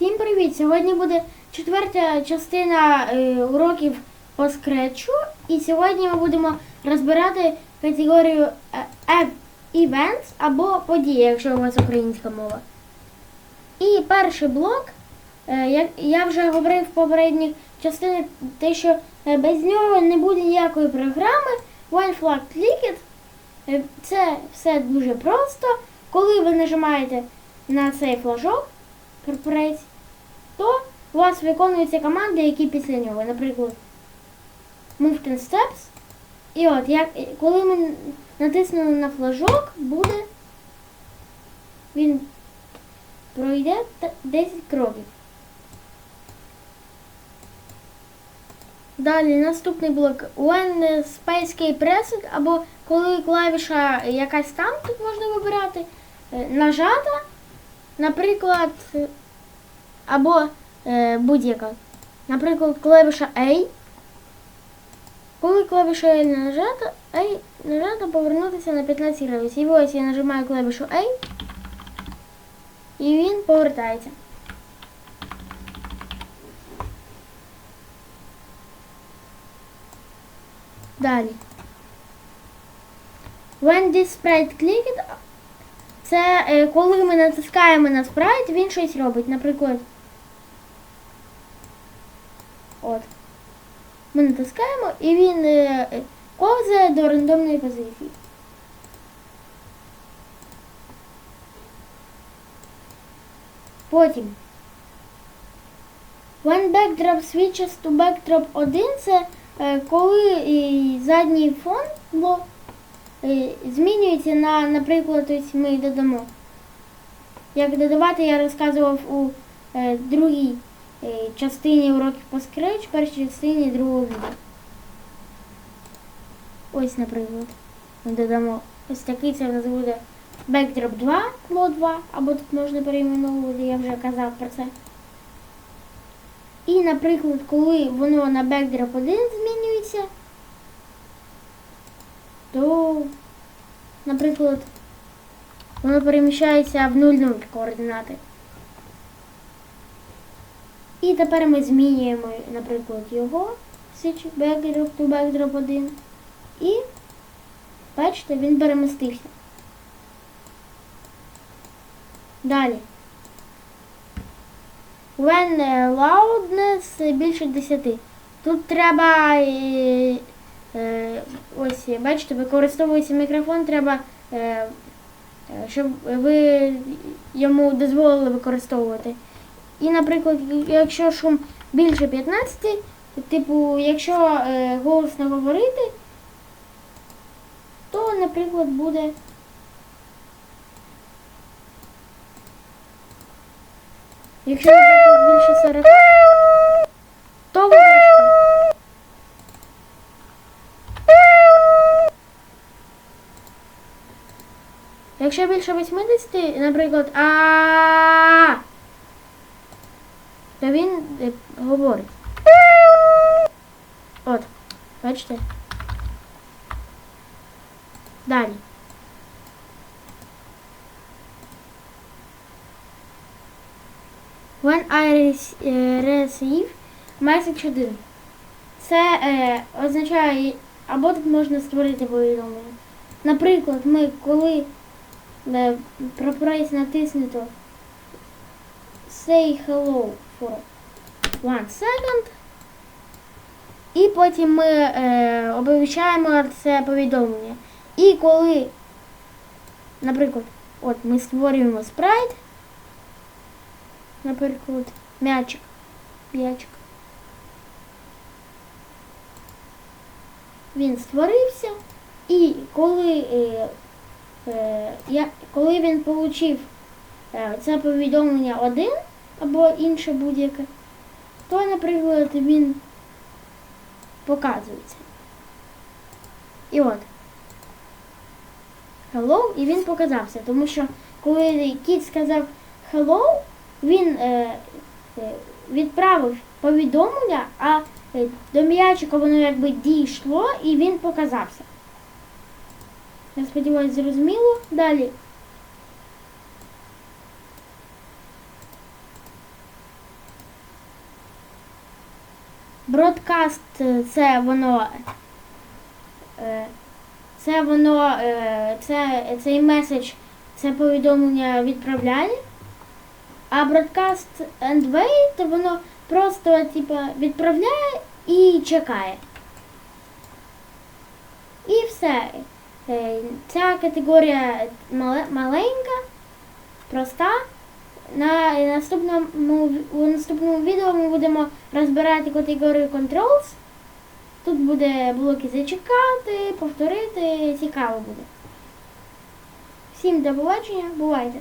Всім привіт! Сьогодні буде четверта частина е, уроків по скретчу. І сьогодні ми будемо розбирати категорію е, е, events або події, якщо у вас українська мова. І перший блок, е, я вже говорив в попередніх частинах, те, що без нього не буде ніякої програми. One flag clicked. Е, Це все дуже просто. Коли ви нажимаєте на цей флажок, корпорець, то у вас виконуються команди, які після нього. Наприклад, Move 10 Steps. І от, як, коли ми натиснули на флажок, буде він пройде 10 кроків. Далі наступний блок When Space Key Pressed, або коли клавіша якась там, тут можна вибирати, е, нажата, наприклад, або е, будь-яка. Наприклад, клавіша A. Коли клавіша A нажата, A нажата повернутися на 15 градусів. І ось я нажимаю клавішу A, і він повертається. Далі. When this sprite clicked, це е, коли ми натискаємо на спрайт, він щось робить. Наприклад. От. Ми натискаємо і він е, ковзає до рандомної позиції. Потім. When backdrop switches to backdrop 1, це е, коли е, задній фон змінюється на, наприклад, ось ми додамо. Як додавати, я розказував у другій частині уроків по Scratch, першій частині другого відео. Ось, наприклад, ми додамо ось такий це в нас буде Backdrop 2, Flow 2, або тут можна перейменовувати, я вже казав про це. І, наприклад, коли воно на Backdrop 1 змінюється, то, наприклад, воно переміщається в 0,0 координати. І тепер ми змінюємо, наприклад, його switch backdrop to backdrop 1. І бачите, він перемістився. Далі. When loudness більше 10. Тут треба е, е, ось, бачите, використовується мікрофон, треба, е, щоб ви йому дозволили використовувати. І, наприклад, якщо шум більше 15, типу, якщо е, голосно говорити, то, наприклад, буде. Якщо, наприклад, більше 40, то ви бачите. Якщо більше 80, наприклад, а то він е, говорить. От, бачите? Далі. When I е, receive message 1. Це е, означає, або тут можна створити повідомлення. Наприклад, ми коли е, про прайс натиснуто say hello for one second. І потім ми е, оповіщаємо це повідомлення. І коли, наприклад, от ми створюємо спрайт, наприклад, м'ячик, м'ячик. Він створився, і коли, е, е, я, коли він отримав е, це повідомлення один або інше будь-яке, то, наприклад, він показується. І от. Hello, і він показався. Тому що коли кіт сказав hello, він е, е, відправив повідомлення, а е, до м'ячика воно якби дійшло і він показався. Я сподіваюся, зрозуміло. Далі. Бродкаст е, це воно. е, Це воно. е, Це, цей меседж, це повідомлення відправляє. А бродкаст and wait, воно просто типа, відправляє і чекає. І все. Ця категорія маленька, проста. На наступному, у наступному відео ми будемо розбирати категорію controls. Тут буде блоки зачекати, повторити, цікаво буде. Всім до побачення, бувайте!